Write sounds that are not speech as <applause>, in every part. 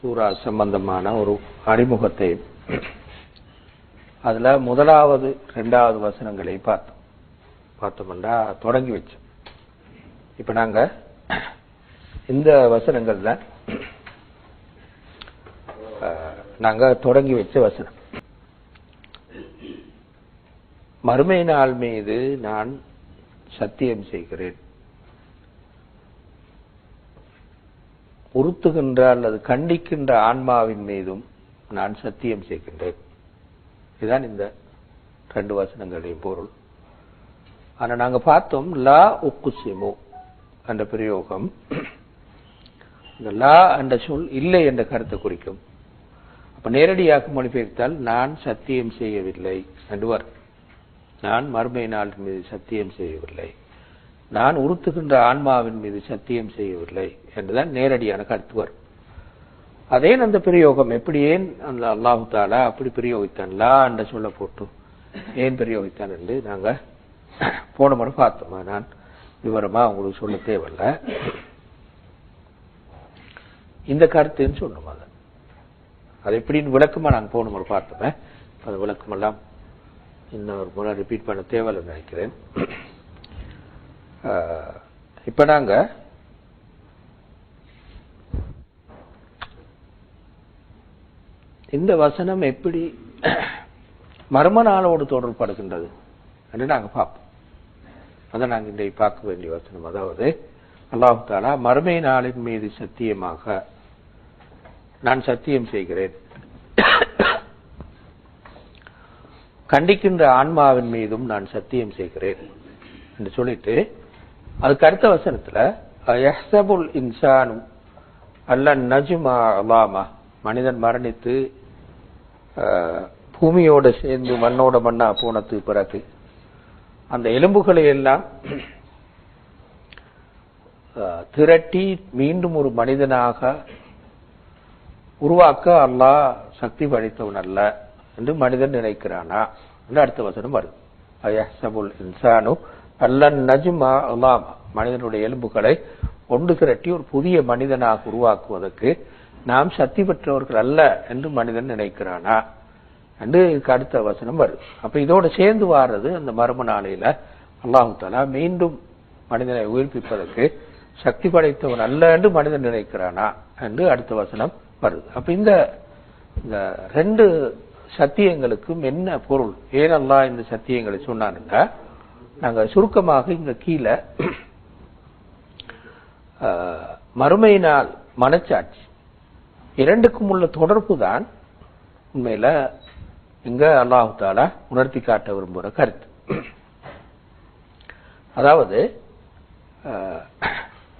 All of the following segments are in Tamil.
சூரா சம்பந்தமான ஒரு அறிமுகத்தை அதுல முதலாவது ரெண்டாவது வசனங்களை பார்த்தோம். பார்த்தோம்னா தொடங்கி வச்சோம். இப்ப நாங்க இந்த வசனங்கள்ல நாங்கள் நாங்க தொடங்கி வச்ச வசனம். மறுமை நாள் மீது நான் சத்தியம் செய்கிறேன். உறுத்துகின்ற அல்லது கண்டிக்கின்ற ஆன்மாவின் மீதும் நான் சத்தியம் செய்கின்றேன். இதுதான் இந்த ரெண்டு வசனங்களின் பொருள். ஆனால் நாங்கள் பார்த்தோம் லா உக்குசிமு என்ற பிரயோகம். இந்த லா என்ற சொல் இல்லை என்ற கருத்தை குறிக்கும். அப்போ நேரடியாக மொழிபெயர்த்தால் நான் சத்தியம் செய்யவில்லை. என்று நான் மறுமை நாளின் மீது சத்தியம் செய்யவில்லை. நான் உறுத்துகின்ற ஆன்மாவின் மீது சத்தியம் செய்யவில்லை என்றுதான் நேரடியான கருத்து வரும். அதே அந்த பிரயோகம் எப்படியே அந்த அல்லாஹு தாலா அப்படி பிரயோகித்தான்லா என்ற சொல்ல போட்டு ஏன் பிரயோகித்தான் என்று நாங்க போன முறை பார்த்தோம். நான் விவரமா உங்களுக்கு சொல்ல தேவையில்ல. இந்த கருத்துன்னு சொன்னோம் அதை. அது எப்படின்னு விளக்கமா நாங்க போன முறை பார்த்தோமே. அந்த விளக்கமெல்லாம் இன்னொரு முறை ரிப்பீட் பண்ண தேவையில்லைன்னு நினைக்கிறேன். இப்போ நாங்கள் இந்த வசனம் எப்படி மர்ம நாளோடு தொடர்படுகின்றது என்று நாங்கள் பார்ப்போம். அதை நாங்கள் இன்றைக்கு பார்க்க வேண்டிய வசனம். அதாவது அல்லாஹு தாலா மறுமை நாளின் மீது சத்தியமாக நான் சத்தியம் செய்கிறேன். கண்டிக்கின்ற ஆன்மாவின் மீதும் நான் சத்தியம் செய்கிறேன் என்று சொல்லிட்டு அதுக்கு அடுத்த வசனத்துல யஹ்சபுல் இன்சானு அல்ல நஜுமா அலாமா. மனிதன் மரணித்து பூமியோட சேர்ந்து மண்ணோட மண்ணா போனது பிறகு அந்த எலும்புகளை எல்லாம் அஹ், திரட்டி மீண்டும் ஒரு மனிதனாக உருவாக்க அல்லாஹ் சக்தி படைத்தவன் அல்ல என்று மனிதன் நினைக்கிறானா? என்று அடுத்த வசனம் வருது. அயஹ்சபுல் இன்சானு அல்லன் நஜ்மா அலாமா. மனிதனுடைய எலும்புகளை ஒன்று திரட்டி ஒரு புதிய மனிதனாக உருவாக்குவதற்கு நாம் சக்தி பெற்றவர்கள் அல்ல என்று மனிதன் நினைக்கிறானா? என்று இதுக்கு அடுத்த வசனம் வருது. அப்ப இதோட சேர்ந்து வாடுறது அந்த மர்ம நாளையில அல்லாஹு தாலா மீண்டும் மனிதனை உயிர்ப்பிப்பதற்கு சக்தி படைத்தவன் அல்ல என்று மனிதன் நினைக்கிறானா? என்று அடுத்த வசனம் வருது. அப்ப இந்த இந்த ரெண்டு சத்தியங்களுக்கும் என்ன பொருள்? ஏன் இந்த சத்தியங்களை சொன்னாருன்னா நாங்கள் சுருக்கமாக இங்க கீழே மறுமையினால் மனச்சாட்சி. இரண்டுக்கும் உள்ள தொடர்பு தான் உண்மையில இங்க அல்லாஹு தாலா உணர்த்தி காட்ட விரும்புகிற கருத்து. அதாவது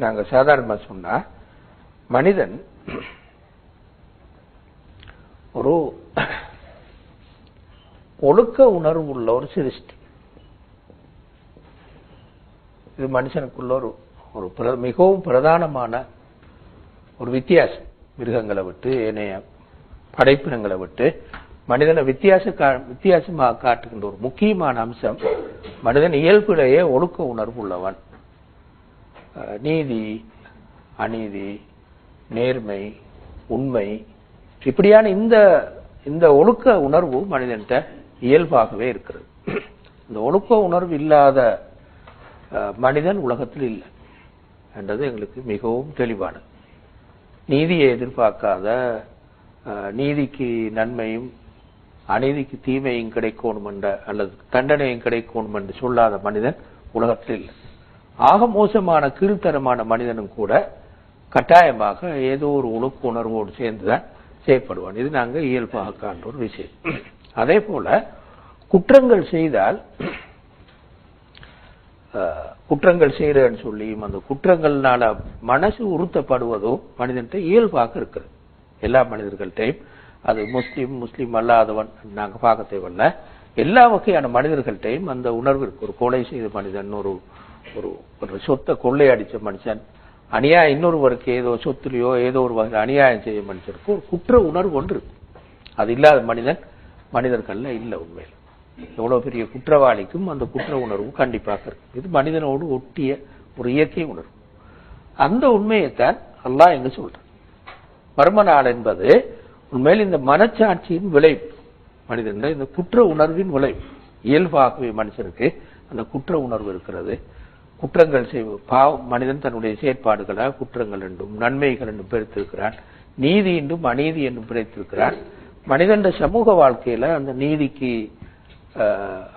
நாங்கள் சாதாரணமாக சாதாரணமா சொன்னா மனிதன் ஒரு ஒழுக்க உணர்வு உள்ள ஒரு சிருஷ்டி. இது மனுஷனுக்குள்ள ஒரு ஒரு மிகவும் பிரதானமான ஒரு வித்தியாசம். மிருகங்களை விட்டு ஏனைய படைப்பினங்களை விட்டு மனிதனை வித்தியாச கா- வித்தியாசமாக காட்டுகின்ற ஒரு முக்கியமான அம்சம் மனிதன் இயல்பிலேயே ஒழுக்க உணர்வு உள்ளவன். நீதி அநீதி நேர்மை உண்மை இப்படியான இந்த இந்த ஒழுக்க உணர்வு மனிதன்கிட்ட இயல்பாகவே இருக்கிறது. இந்த ஒழுக்க உணர்வு இல்லாத மனிதன் உலகத்தில் இல்லை என்றது எங்களுக்கு மிகவும் தெளிவானது. நீதியை எதிர்பார்க்காத நீதிக்கு நன்மையும் அநீதிக்கு தீமையும் கிடைக்கணும் என்ற அல்லது தண்டனையும் கிடைக்கணும் என்று சொல்லாத மனிதன் உலகத்தில் இல்லை. ஆக மோசமான கீழ்த்தரமான மனிதனும் கூட கட்டாயமாக ஏதோ ஒரு ஒழுக்க உணர்வோடு சேர்ந்துதான் செய்யப்படுவான் இது நாங்கள் இயல்பாக காண்ற ஒரு விஷயம். அதே போல குற்றங்கள் செய்தால் குற்றங்கள் செய்கிறேன்னு சொல்லியும் அந்த குற்றங்கள்னால மனசு உறுத்தப்படுவதோ மனிதன்கிட்ட இயல்பாக இருக்குது. எல்லா மனிதர்கள்ட்டையும் அது முஸ்லீம் முஸ்லீம் அல்லாதவன் நாங்கள் பார்க்க தேவையில்ல. எல்லா வகையான மனிதர்கள்ட்டையும் அந்த உணர்வு இருக்கு. ஒரு கொலை செய்த மனிதன் ஒரு ஒரு ஒரு சொத்தை கொள்ளையடித்த மனுஷன் அநியாயம் இன்னொருவருக்கு ஏதோ சொத்துலையோ ஏதோ ஒரு வகையில் அநியாயம் செய்ய மனுஷனுக்கு ஒரு குற்ற உணர்வு ஒன்று இருக்கு. அது இல்லாத மனிதன் மனிதர்கள்ல இல்லை உண்மையில். எவ்வளவு பெரிய குற்றவாளிக்கும் அந்த குற்ற உணர்வு கண்டிப்பாக இருக்கும். இது மனிதனோடு ஒட்டிய ஒரு இயற்கை உணர்வு. அந்த உண்மையைத்தான் அல்லாஹ் எங்க சொல்றான். மர்ம நாள் என்பது உண்மையில் இந்த மனச்சாட்சியின் விளைவு. மனிதன் இந்த குற்ற உணர்வின் விளைவு. இயல்பாகவே மனுஷனுக்கு அந்த குற்ற உணர்வு இருக்கிறது. குற்றங்கள் செய்வ பாவம் மனிதன் தன்னுடைய செயற்பாடுகளாக குற்றங்கள் என்றும் நன்மைகள் என்றும் பிரித்திருக்கிறான் நீதி என்றும் அநீதி என்றும் பிரித்திருக்கிறான் மனிதன் சமூக வாழ்க்கையில அந்த நீதிக்கு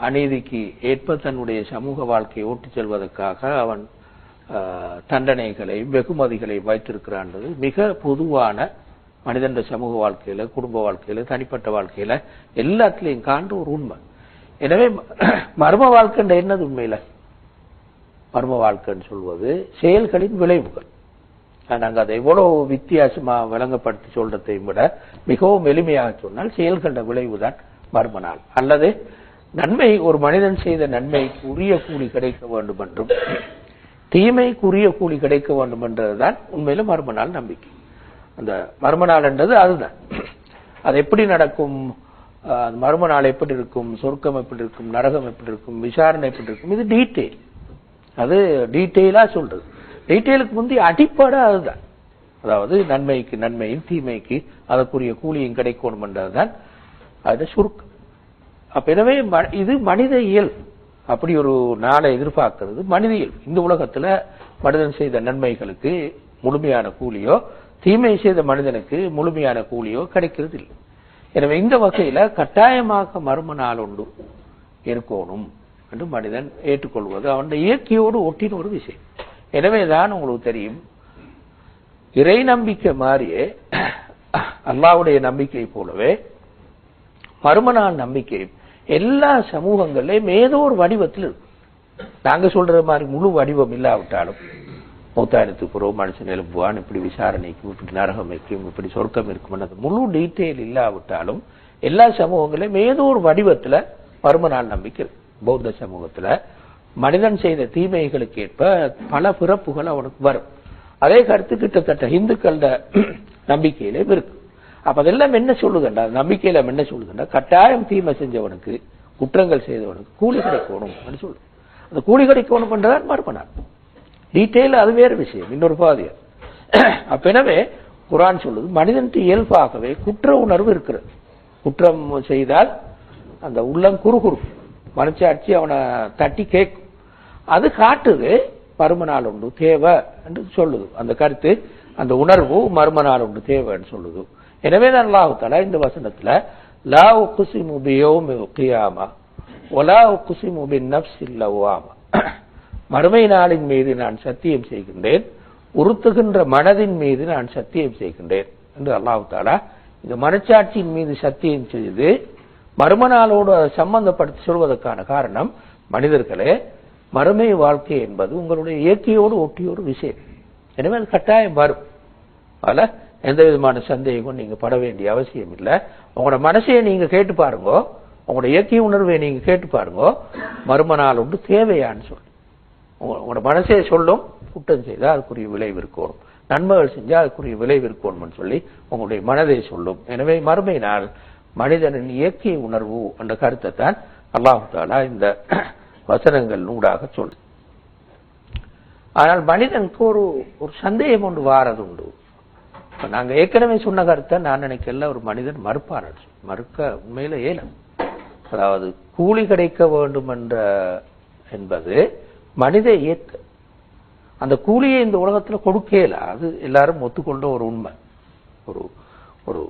அநீதிக்கு ஏற்ப தன்னுடைய சமூக வாழ்க்கையை ஓட்டிச் செல்வதற்காக அவன் தண்டனைகளை வெகுமதிகளை வைத்திருக்கிறான்றது மிக பொதுவான மனிதன் சமூக வாழ்க்கையில குடும்ப வாழ்க்கையில தனிப்பட்ட வாழ்க்கையில எல்லாத்திலையும் காண்ற ஒரு உண்மை. எனவே மர்ம வாழ்க்கைன்ற என்னது உண்மையில? மர்ம வாழ்க்கைன்னு சொல்வது செயல்களின் விளைவுகள். நாங்க அதை எவ்வளவு வித்தியாசமா விளங்கப்படுத்தி சொல்றதையும் விட மிகவும் எளிமையாக சொன்னால் செயல்கள விளைவுதான் மர்ம நாள். அல்லது நன்மை ஒரு மனிதன் செய்த நன்மைக்கு உரிய கூலி கிடைக்க வேண்டும் என்றும் தீமைக்கு உரிய கூலி கிடைக்க வேண்டும் என்றதுதான் உண்மையில மர்ம நாள் நம்பிக்கை. அந்த மர்ம நாள் என்றது அதுதான். அது எப்படி நடக்கும்? மர்ம நாள் எப்படி இருக்கும்? சொர்க்கம் எப்படி இருக்கும்? நரகம் எப்படி இருக்கும்? விசாரணை எப்படி இருக்கும்? இது டீட்டெயில். அது டீட்டெயிலா சொல்றது. டீட்டெயிலுக்கு முந்தைய அடிப்படை அதுதான். அதாவது நன்மைக்கு நன்மையும் தீமைக்கு அதற்குரிய கூலியும் கிடைக்கணும் என்றதுதான். அது சுருக்கம். அப்ப எனவே இது மனித இயல் அப்படி ஒரு நாளை எதிர்பார்க்கிறது மனித இயல் இந்த உலகத்துல மனிதன் செய்த நன்மைகளுக்கு முழுமையான கூலியோ தீமை செய்த மனிதனுக்கு முழுமையான கூலியோ கிடைக்கிறது இல்லை எனவே இந்த வகையில கட்டாயமாக மர்ம நாள் உண்டு இருக்கணும் என்று மனிதன் ஏற்றுக்கொள்வது அவனுடைய இயற்கையோடு ஒட்டின ஒரு விஷயம். எனவேதான் உங்களுக்கு தெரியும் இறை நம்பிக்கை மாதிரியே அல்லாவுடைய நம்பிக்கை போலவே மறுமநாள் நம்பிக்கை எல்லா சமூகங்கள்லயும் ஏதோ ஒரு வடிவத்தில் இருக்கும். நாங்க சொல்ற மாதிரி முழு வடிவம் இல்லாவிட்டாலும் மூத்தாயிரத்துக்கு பிறகு மனுஷன் எழுப்புவான் இப்படி விசாரணைக்கும் இப்படி நரகம் இருக்கும் இப்படி சொர்க்கம் இருக்கும் அந்த முழு டீட்டெயில் இல்லாவிட்டாலும் எல்லா சமூகங்களையும் ஏதோ ஒரு வடிவத்துல மறுமநாள் நம்பிக்கை பௌத்த சமூகத்துல மனிதன் செய்த தீமைகளுக்கு ஏற்ப பல பிறப்புகள் அவனுக்கு வரும். அதே கருத்து கிட்டத்தட்ட இந்துக்கள நம்பிக்கையிலே இருக்கு. அப்ப அதெல்லாம் என்ன சொல்லுதுண்டா? நம்பிக்கையில என்ன சொல்லுதுண்டா? கட்டாயம் தீமை செஞ்சவனுக்கு குற்றங்கள் செய்தவனுக்கு கூலி கிடைக்கணும் அப்படின்னு சொல்லு அந்த கூலி கிடைக்கணும் பண்றதான் மறுப்பனார் டீட்டெயில் அது வேறு விஷயம் இன்னொரு பாதி அப்ப எனவே குரான் சொல்லுது மனிதனுக்கு இயல்பாகவே குற்ற உணர்வு இருக்கிறது. குற்றம் செய்தால் அந்த உள்ளம் குறுகுறு மனச்சாட்சி அவனை தட்டி கேட்கும். அது காட்டுது மர்ம நாள் உண்டு தேவை என்று சொல்லுது. அந்த கருத்து அந்த உணர்வு மர்ம நாள் உண்டு தேவைன்னு சொல்லுது. எனவே தான் அல்லாஹுத்தாலா இந்த வசனத்தில் லா உக்குசி பியோமி கியாமா ஒலா உக்குசி முபின் நப்ஸ் இல்லவாமா மறுமை நாளின் மீது நான் சத்தியம் செய்கின்றேன் உறுத்துகின்ற மனதின் மீது நான் சத்தியம் செய்கின்றேன் என்று அல்லாஹு தாலா இந்த மனச்சாட்சியின் மீது சத்தியம் செய்து மரும நாளோடு அதை சம்பந்தப்படுத்தி சொல்வதற்கான காரணம் மனிதர்களே மறுமை வாழ்க்கை என்பது உங்களுடைய இயற்கையோடு ஒட்டிய ஒரு விஷயம். எனவே அது கட்டாயம் வரும். அதில் எந்த விதமான சந்தேகமும் நீங்கள் பட வேண்டிய அவசியம் இல்லை உங்களோட மனசையை நீங்கள் கேட்டு பாருங்கோ. உங்களோட இயற்கை உணர்வை நீங்கள் கேட்டு பாருங்கோ. மரும நாள் உண்டு தேவையான்னு சொல்லி. உங்க- உங்களோட மனசே சொல்லும் குற்றம் செய்தால் அதுக்குரிய விளைவு இருக்கணும் நன்மைகள் செஞ்சால் அதுக்குரிய விளைவு இருக்கணும்னு சொல்லி உங்களுடைய மனதை சொல்லும். எனவே மறுமை நாள் மனிதனின் இயற்கை உணர்வு என்ற கருத்தை தான் அல்லாஹு தாலா இந்த வசனங்கள் நூடாக சொல்லு ஆனால் மனிதனுக்கு ஒரு ஒரு சந்தேகம் ஒன்று வாரது உண்டு. இப்ப நாங்க ஏற்கனவே சொன்ன கருத்தை நான் நினைக்கல ஒரு மனிதன் மறுப்பார் மறுக்க உண்மையில ஏலம் அதாவது கூலி கிடைக்க வேண்டும் என்ற என்பது மனித இயக்க அந்த கூலியை இந்த உலகத்துல கொடுக்கல அது எல்லாரும் ஒத்துக்கொண்ட ஒரு உண்மை. ஒரு ஒரு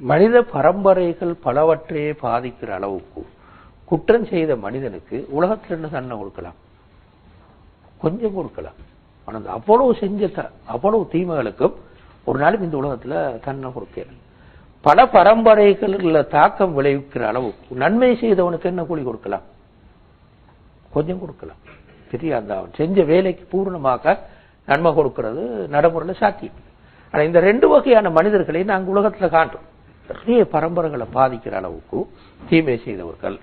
மனித பரம்பரைகள் பலவற்றையே பாதிக்கிற அளவுக்கு குற்றம் செய்த மனிதனுக்கு உலகத்துல என்ன தண்டனை கொடுக்கலாம்? கொஞ்சம் கொடுக்கலாம். ஆனால் அவ்வளவு செஞ்ச த- அவ்வளவு தீமைகளுக்கும் ஒரு நாளும் இந்த உலகத்துல தன்னை கொடுக்கல பல பரம்பரைகள்ல தாக்கம் விளைவிக்கிற அளவுக்கு நன்மை செய்தவனுக்கு என்ன கூலி கொடுக்கலாம்? கொஞ்சம் கொடுக்கலாம். பெரிய அந்த அவன் செஞ்ச வேலைக்கு பூர்ணமாக நன்மை கொடுக்கிறது நடைமுறையில சாத்தியம். ஆனா இந்த ரெண்டு வகையான மனிதர்களை நாங்க உலகத்துல காண்றோம். நிறைய பரம்பரைகளை பாதிக்கிற அளவுக்கு தீமை செய்தவர்கள்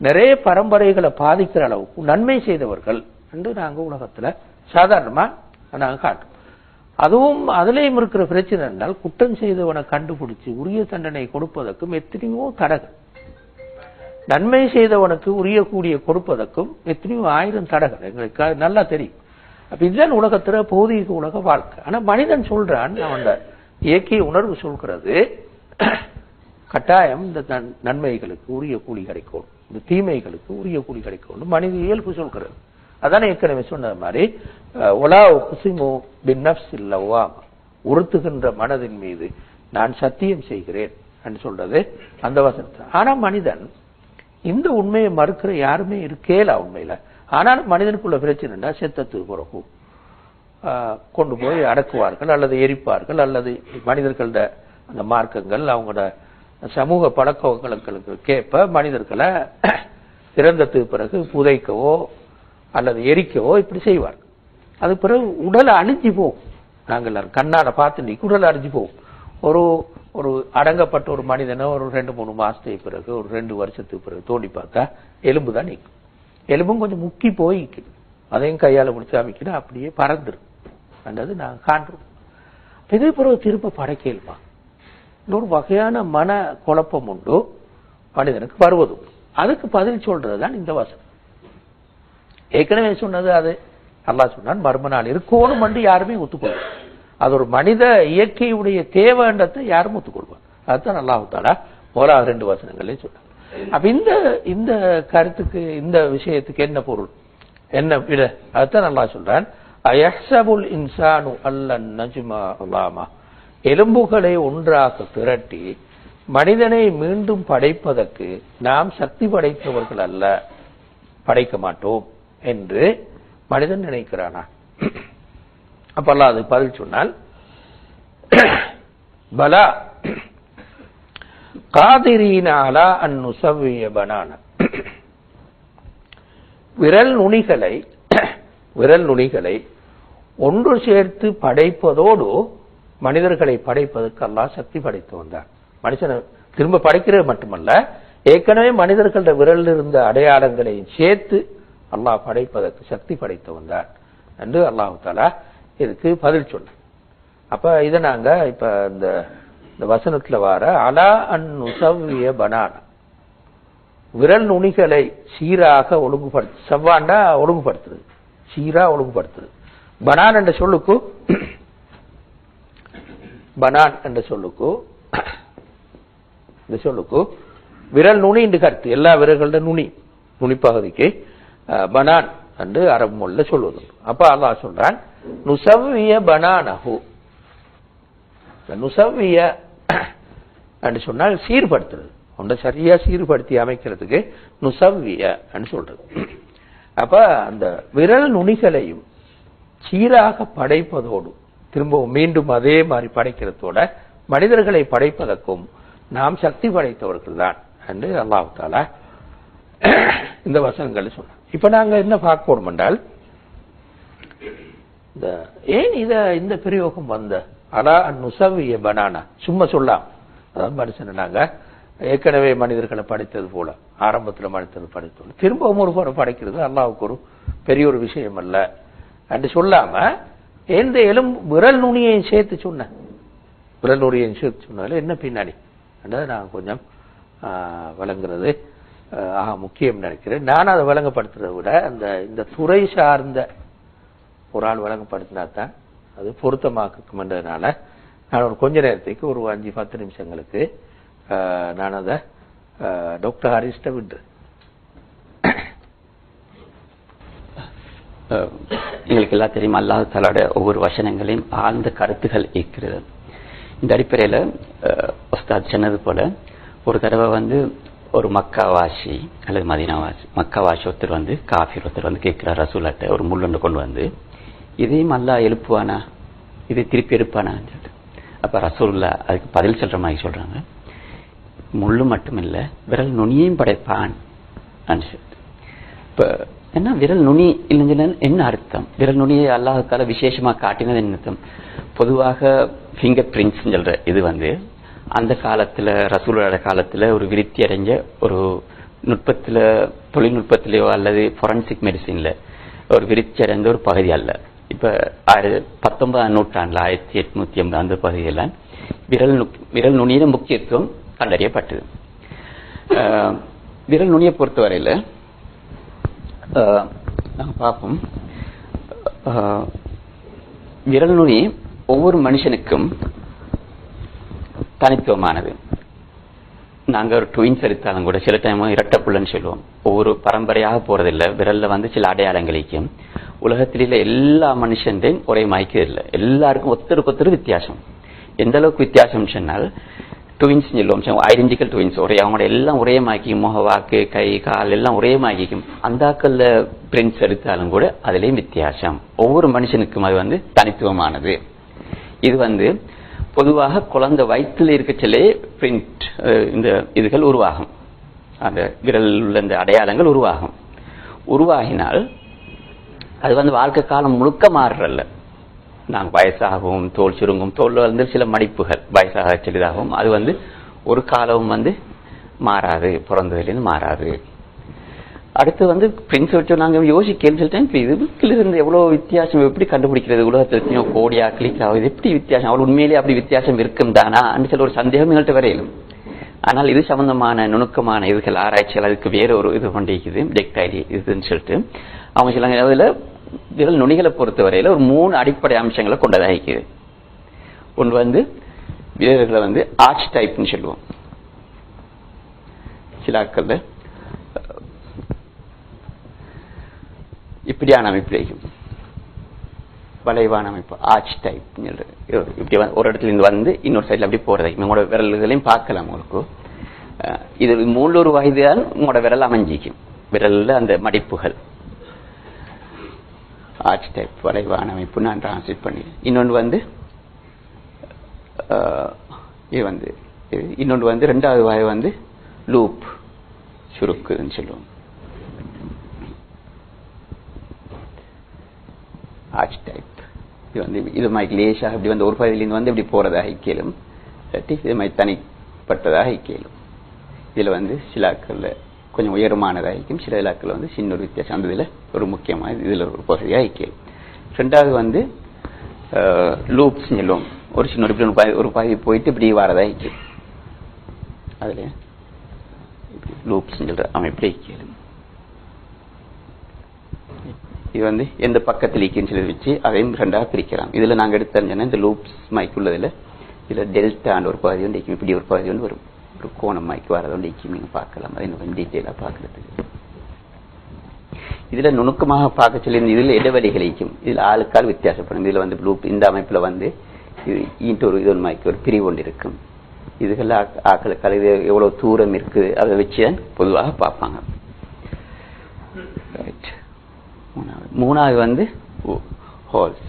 நிறைய பரம்பரைகளை பாதிக்கிற அளவுக்கு நன்மை செய்தவர்கள் என்று நாங்க உலகத்துல சாதாரணமா? நாங்க காட்டுறோம் அதுவும் அதுலயும் இருக்கிற பிரச்சனை என்றால் குற்றம் செய்தவனை கண்டுபிடிச்சு உரிய தண்டனை கொடுப்பதற்கும் எத்தனையோ தடங்கள் நன்மை செய்தவனுக்கு உரிய கூடிய கொடுப்பதற்கும் எத்தனையோ ஆயிரம் தடகள். எங்களுக்கு நல்லா தெரியும். அப்ப இதுதான் உலகத்துல பௌதீக உலக வாழ்க்கை. ஆனா மனிதன் சொல்றான் அவன் இயக்கிய உணர்வு சொல்கிறது கட்டாயம் இந்த நன்- நன்மைகளுக்கு உரிய கூலி கிடைக்கும். இந்த தீமைகளுக்கு உரிய கூலி கிடைக்கும். மனித இயல்பு சொல்கிறது. அதானே ஏற்கனவே சொன்ன மாதிரி ஒலா குசிமு பின்னப்ஸ் இல்லவா இல்லவாம் உறுத்துகின்ற மனதின் மீது நான் சத்தியம் செய்கிறேன் என்று சொல்றது அந்த வசனத்தை. ஆனா மனிதன் இந்த உண்மையை மறுக்கிற யாருமே இருக்கேல உண்மையில. ஆனாலும் மனிதனுக்குள்ள பிரச்சனைனா செத்தத்துக்கு பிறகு ஆஹ், கொண்டு போய் அடக்குவார்கள் அல்லது எரிப்பார்கள் அல்லது மனிதர்களோட அந்த மார்க்கங்கள் அவங்களோட சமூக பழக்க வழக்கங்களுக்கு கேட்ப மனிதர்களை <clears throat> இறந்ததுக்கு பிறகு புதைக்கவோ அல்லது எரிக்கவோ இப்படி செய்வார் அது பிறகு உடல் அழிஞ்சு போகும். நாங்கள் கண்ணாட பார்த்து நிக்க உடல் அழிஞ்சு போகும். ஒரு ஒரு அடங்கப்பட்ட ஒரு மனிதனை ஒரு ரெண்டு மூணு மாசத்துக்கு பிறகு ஒரு ரெண்டு வருஷத்துக்கு பிறகு தோண்டி பார்த்தா எலும்பு தான் நிற்கும். எலும்பும் கொஞ்சம் முக்கி போய் நிற்கும் அதையும் கையால முடிச்சு அமைக்கணும் அப்படியே பறந்துடும் என்றது நாங்கள் காண்றோம். இதே பிறகு திரும்ப படைக்கலுமா? இன்னொரு வகையான மன குழப்பம் உண்டு. மனிதனுக்கு வருவதும். அதுக்கு பதில் சொல்றது தான் இந்த வசனம். ஏற்கனவே சொன்னது அது. அல்லா சொன்னான் மர்ம நாள். இருக்கோணும் என்று யாருமே ஒத்துக்கொள்வார். அது ஒரு மனித இயற்கையுடைய தேவைன்றதை யாரும் ஒத்துக்கொள்வார். அதுதான் அல்லாஹ் தாலா முதலாவது ரெண்டு வசனங்களே சொன்னார் அப்ப இந்த இந்த கருத்துக்கு இந்த விஷயத்துக்கு என்ன பொருள்? என்ன விட? அதுதான் நல்லா சொல்றான் அயஹ்சபுல் இன்சானு அல்லன் நஜ்மா அல்லாமா. எலும்புகளை ஒன்றாக திரட்டி மனிதனை மீண்டும் படைப்பதற்கு நாம் சக்தி படைத்தவர்கள் அல்ல. படைக்க மாட்டோம். என்று மனிதன் நினைக்கிறானா? அப்ப அது பதில் சொன்னால் பலா காதிரீனாலா அலா பனான. விரல் நுனிகளை விரல் நுனிகளை ஒன்று சேர்த்து படைப்பதோடு மனிதர்களை படைப்பதற்கு அல்லாஹ் சக்தி படைத்து வந்தார் மனுஷனை திரும்ப படைக்கிறது மட்டுமல்ல ஏற்கனவே மனிதர்களிட விரலில் இருந்த அடையாளங்களை சேர்த்து அல்லாஹ் படைப்பதற்கு சக்தி படைத்து வந்தார் என்று அல்லாஹு தாலா இதுக்கு பதில் சொன்ன அப்ப இதை நாங்க இப்ப இந்த இந்த வசனத்துல வர அலா அன் உசவிய பனானா. விரல் நுனிகளை சீராக ஒழுங்குபடுத்து செவ்வாண்டா ஒழுங்குபடுத்துறது. சீரா ஒழுங்குபடுத்துறது. பனான் என்ற சொல்லுக்கு பனான் என்ற சொல்லுக்கு இந்த சொல்லுக்கு விரல் நுனி என்று கருத்து. எல்லா விரல்களோட நுனி நுனிப்பகுதிக்கு பனான் என்று அரபு மொழில சொல்வது அப்ப அல்லாஹ் சொல்றான் நுசவ்விய பனானஹு. நுசவ்விய என்று சொன்னால் சீர்படுத்துறது. ஒன்றை சரியா சீர்படுத்தி அமைக்கிறதுக்கு நுசவ்விய என்று சொல்றது. அப்ப அந்த விரல் நுனிகளையும் சீராக படைப்பதோடு திரும்பவும் மீண்டும் அதே மாதிரி படைக்கிறதோட மனிதர்களை படைப்பதற்கும் நாம் சக்தி படைத்தவர்கள் தான் என்று அல்லாஹ் தாலா இந்த வசனங்கள் சொன்னார் இப்ப நாங்க என்ன பார்க்கணும் என்றால் இந்த ஏன் இத இந்த பிரயோகம் வந்த? அலா நுசவிய பனானா. சும்மா சொல்லலாம் அதாவது மனுஷனை நாங்க ஏற்கனவே மனிதர்களை படைத்தது போல ஆரம்பத்துல மனிதர்கள் படைத்தோம். திரும்பவும் ஒரு முறை படைக்கிறது அல்லாவுக்கு ஒரு பெரிய ஒரு விஷயம் அல்ல. என்று சொல்லாம எந்த எலும் விரல் நுனியையும் சேர்த்து சொன்னேன். விரல் நுனியையும் சேர்த்து சொன்னதில் என்ன பின்னாடி? என்றதை நான் கொஞ்சம் ஆஹ், விளங்குறது. முக்கியம் நினைக்கிறேன். நான் அதை விளங்கப்படுத்துறதை விட அந்த இந்த துறை சார்ந்த ஒரு ஆள் விளங்கப்படுத்தினா தான் அது பொருத்தமாக்குமென்றதுனால நான் ஒரு கொஞ்ச நேரத்துக்கு ஒரு அஞ்சு பத்து நிமிஷங்களுக்கு ஆஹ், நான் அதை ஆஹ், டாக்டர் ஹரிஷ்ட விட்டு. எங்களுக்கு எல்லாம் தெரியும் அல்லாஹ் தலோட ஒவ்வொரு வசனங்களையும் ஆழ்ந்த கருத்துகள் இருக்கிறது. இந்த அடிப்படையில் உஸ்தாத் சொன்னது போல ஒரு தடவை வந்து ஒரு மக்காவாசி அல்லது மதினாவாசி. மக்காவாசி ஒருத்தர் வந்து காஃபி ஒருத்தர் வந்து கேட்குறார் ரசூலாட்ட ஒரு முள்ளொன்று கொண்டு வந்து இதையும் அல்லாஹ் எழுப்புவானா? இதை திருப்பி எடுப்பானான்னு சொல்லிட்டு அப்போ ரசூல்லா அதுக்கு பதில் சொல்கிற மாதிரி சொல்கிறாங்க முள்ளு மட்டும் இல்லை விரல் நுனியையும் படைப்பான் சொல்லிட்டு. இப்போ என்ன விரல் நுனி இல்லைன்னு என்ன அர்த்தம்? விரல் நுனியை அல்லாஹால விசேஷமாக காட்டினது என்ன அர்த்தம்? பொதுவாக ஃபிங்கர் பிரிண்ட்ஸ் சொல்கிற இது வந்து அந்த காலத்தில் ரசூலோட காலத்தில் ஒரு விருத்தி அடைஞ்ச ஒரு நுட்பத்தில் தொழில்நுட்பத்திலேயோ அல்லது ஃபொரன்சிக் மெடிசினில் ஒரு விருத்தி அடைந்த ஒரு பகுதி அல்ல. இப்போ ஆயிர- பத்தொன்பதாம் நூற்றாண்டில் ஆயிரத்தி எட்நூற்றி எண்பது அந்த பகுதியெல்லாம் விரல் நு- விரல் நுனியின் முக்கியத்துவம் கண்டறியப்பட்டது. விரல் நுனியை பொறுத்தவரையில் நாங்கள் பார்ப்போம். விரல் நுனி ஒவ்வொரு மனுஷனுக்கும் தனித்துவமானது. நாங்கள் ஒரு ட்வின்ஸ் எடுத்தாலும் கூட சில டைம் இரட்டை புள்ளன்னு சொல்லுவோம். ஒவ்வொரு பரம்பரையாக போகிறதில்ல விரல்ல வந்து சில அடையாளங்களிக்கும் உலகத்தில் உள்ள எல்லா மனுஷன்டையும் ஒரே மயக்கம் இல்லை. எல்லாருக்கும் ஒத்தருக்கு ஒத்தர் வித்தியாசம். எந்த அளவுக்கு வித்தியாசம் சொன்னால் ட்வின்ஸ் சொல்லுவோம். ஐடென்டிக்கல் ட்வின்ஸ் ஒரே அவங்களோட எல்லாம் ஒரே மாய்க்கும். முக வாக்கு கை கால் எல்லாம் ஒரே மாய்க்கும். அந்தாக்கல்ல பிரிண்ட்ஸ் எடுத்தாலும் கூட அதுலேயும் வித்தியாசம். ஒவ்வொரு மனுஷனுக்கும் அது வந்து தனித்துவமானது. இது வந்து பொதுவாக குழந்தை வயிற்றில் இருக்கச்சலே பிரிண்ட் இந்த இதுகள் உருவாகும். அந்த விரல் உள்ள இந்த அடையாளங்கள் உருவாகும். உருவாகினால் அது வந்து வாழ்க்கை காலம் முழுக்க மாறுறல்ல. நாங்கள் வயசாகவும் தோல் சுருங்கும் தோல் வந்து சில மடிப்புகள் வயசாக சிறிதாகவும் அது வந்து ஒரு காலமும் வந்து மாறாது பிறந்ததுலேருந்து மாறாது. அடுத்து வந்து பிரின்ஸ் வச்சோம் நாங்கள் யோசிக்கன்னு சொல்லிட்டேன் இப்போ இதுக்குள்ள இருந்து எவ்வளோ வித்தியாசம் எப்படி கண்டுபிடிக்கிறது? உலகத்துல கோடியா கிளிக் ஆகுது. எப்படி வித்தியாசம்? அவ்வளோ உண்மையிலேயே அப்படி வித்தியாசம் இருக்கும் தானா சொல்லி ஒரு சந்தேகம் எங்கள்கிட்ட வரையிலும் ஆனால் இது சம்பந்தமான நுணுக்கமான இதுகள் ஆராய்ச்சிகள் அதுக்கு வேற ஒரு இது கொண்டிருக்குது டெக்டைலி இதுன்னு சொல்லிட்டு. அவங்க சொல்லுங்க அதில் விரல் நுனிகளை பொறுத்தவரையில ஒரு மூணு அடிப்படை அம்சங்களை கொண்டதாக இருக்குது. ஒன்று வந்து வீரர்களை வந்து ஆர்ச் டைப்னு சொல்லுவோம். சிலாக்களில் இப்படியான அமைப்பு வளைவான அமைப்பு ஆர்ச் டைப் இப்படி ஒரு இடத்துல இருந்து வந்து இன்னொரு சைடில் அப்படி போறது. உங்களோட விரல்களையும் பார்க்கலாம் உங்களுக்கு. இது இது வயது தான் உங்களோட விரல் அமைஞ்சிக்கும். விரலில் அந்த மடிப்புகள். ஆர்ச் டைப் வளைவான அமைப்பு நான் டிரான்ஸ்லேட் பண்ணி இன்னொன்று வந்து இது வந்து இன்னொன்று வந்து ரெண்டாவது வாய் வந்து லூப் சுருக்குன்னு சொல்லுவோம். ஆர்ச் டைப் இது வந்து இது மாதிரி லேசாக இப்படி வந்து ஒரு பகுதியிலேருந்து வந்து இப்படி போகிறதாக கேளும் இல்லாட்டி இது மாதிரி தனிப்பட்டதாக கேளும் இதில் வந்து சிலாக்களில் கொஞ்சம் உயரமானதாக இருக்கும் சில இலாக்கள் வந்து சின்ன ஒரு வித்தியாசம். அந்த இதில் ஒரு முக்கியமான இதில் ஒரு பகுதியாக கேளும் ரெண்டாவது வந்து லூப்ஸ் சொல்லுவோம். ஒரு சின்ன ஒரு ஒரு பகுதி- ஒரு போயிட்டு இப்படி வரதாக இக்கேலும். அதில் லூப்ஸ் சொல்ற அமைப்பில் இது வந்து எந்த பக்கத்தில் இருக்குன்னு சொல்லி வச்சு அதையும் ரெண்டாக பிரிக்கலாம். இதில் நாங்கள் எடுத்தோம்னா இந்த லூப்ஸ் மைக் உள்ளதில் இதில் டெல்டான்னு ஒரு பகுதி வந்து இப்படி ஒரு பகுதி வந்து வரும் ஒரு கோணம் மைக் வரது வந்து இருக்கும் பார்க்கலாம். அதை இன்னும் டீட்டெயிலாக பார்க்கறதுக்கு. இதில் நுணுக்கமாக பார்க்க சொல்லி இதில் இடைவெளிகள் இருக்கும். இதில் ஆளுக்கால் வித்தியாசப்படும். இதில் வந்து லூப் இந்த அமைப்பில் வந்து இது ஒரு இது ஒரு ஒரு பிரிவு ஒன்று இருக்கும். இதுகள் ஆக்களுக்கால் இது எவ்வளவு தூரம் இருக்குது அதை வச்சு தான் பொதுவாக பார்ப்பாங்க. ரைட் மூணாவது. மூணாவது வந்து ஹோல்ஸ்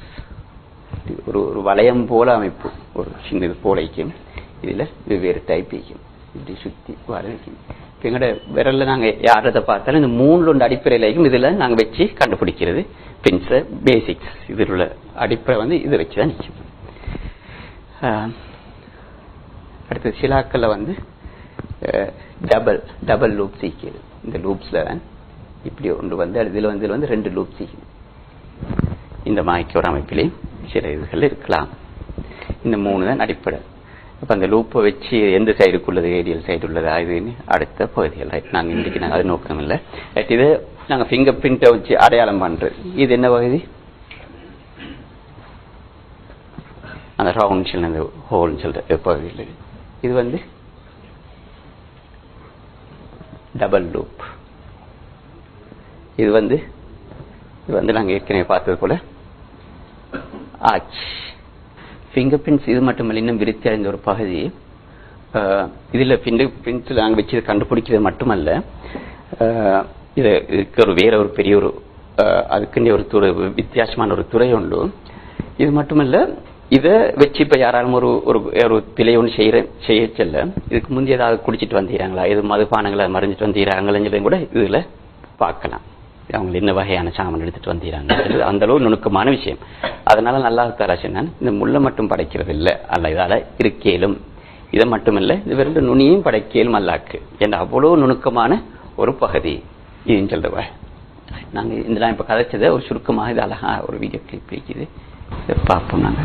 ஒரு ஒரு வளையம் போல அமைப்பு. ஒரு சின்னது போல வைக்கும் இதில் வெவ்வேறு டைப் வைக்கும் இப்படி சுற்றி வர வைக்கும் இப்போ எங்களோட விரலில் நாங்கள் யாரதை பார்த்தாலும் இந்த மூணுல ஒன்று அடிப்படையில் வைக்கும் இதில் நாங்கள் வச்சு கண்டுபிடிக்கிறது. பென்சில் பேசிக்ஸ் இதில் உள்ள அடிப்படை வந்து இதை வச்சு தான் நிற்கும் அடுத்து வந்து டபுள் டபுள் லூப் சீக்கியது இந்த லூப்ஸில் தான் இப்படி ஒன்று வந்து இதில் வந்து இதில் வந்து ரெண்டு லூப் செய்யும். இந்த மாய்க்கோர் அமைப்பிலே சில இதுகள் இருக்கலாம். இந்த மூணு தான் அடிப்படை. இப்போ அந்த லூப்பை வச்சு எந்த சைடுக்குள்ளது ஏடியல் சைடு உள்ளதா? இதுன்னு அடுத்த பகுதிகள். ரைட் நாங்க இன்றைக்கு நாங்கள் அது நோக்கம் இல்லை. ரைட் இது நாங்கள் ஃபிங்கர் பிரிண்ட்டை வச்சு அடையாளம் பண்ணுறது இது என்ன பகுதி? அந்த ரவுண்ட் சொல்ல அந்த ஹோல்னு சொல்கிற பகுதியில். இது வந்து டபுள் லூப் இது வந்து இது வந்து நாங்கள் ஏற்கனவே பார்த்தது போல. ஆச். ஃபிங்கர் பிரிண்ட்ஸ் இது மட்டுமல்ல இன்னும் விருத்தி அடைந்த ஒரு பகுதி. இதில் ஃபிங்கர் பிரிண்ட்ஸில் நாங்கள் வச்சு இதை கண்டுபிடிக்கிறது மட்டுமல்ல. இது இதுக்கு ஒரு வேற ஒரு பெரிய ஒரு அதுக்குன்னே ஒரு துறை வித்தியாசமான ஒரு துறை உண்டு. இது மட்டுமல்ல இதை வச்சு இப்போ யாராலும் ஒரு ஒரு ஒரு பிழை ஒன்று செய்கிற செய்ய செல்ல. இதுக்கு முந்தைய ஏதாவது குடிச்சிட்டு வந்துடுறாங்களா இது மதுபானங்களை மறைஞ்சிட்டு வந்தீராங்களா கூட இதில் பார்க்கலாம். அவங்க என்ன வகையான சாமன் எடுத்துட்டு வந்தீராங்க அந்த அளவு நுணுக்கமான விஷயம். அதனால நல்லா தராசன் இந்த முள்ள மட்டும் படைக்கிறது இல்லை அல்ல இதால இருக்கேலும் இதை மட்டுமல்ல இது வெறும் நுனியும் படைக்கேலும் அல்லாக்கு என்ற அவ்வளவு நுணுக்கமான ஒரு பகுதி. இதுன்னு சொல்றவ? நாங்க இதெல்லாம் இப்ப கதைச்சதை ஒரு சுருக்கமாக இது அழகா ஒரு வீடியோ கிளிப் இருக்குது இதை பார்ப்போம் நாங்க.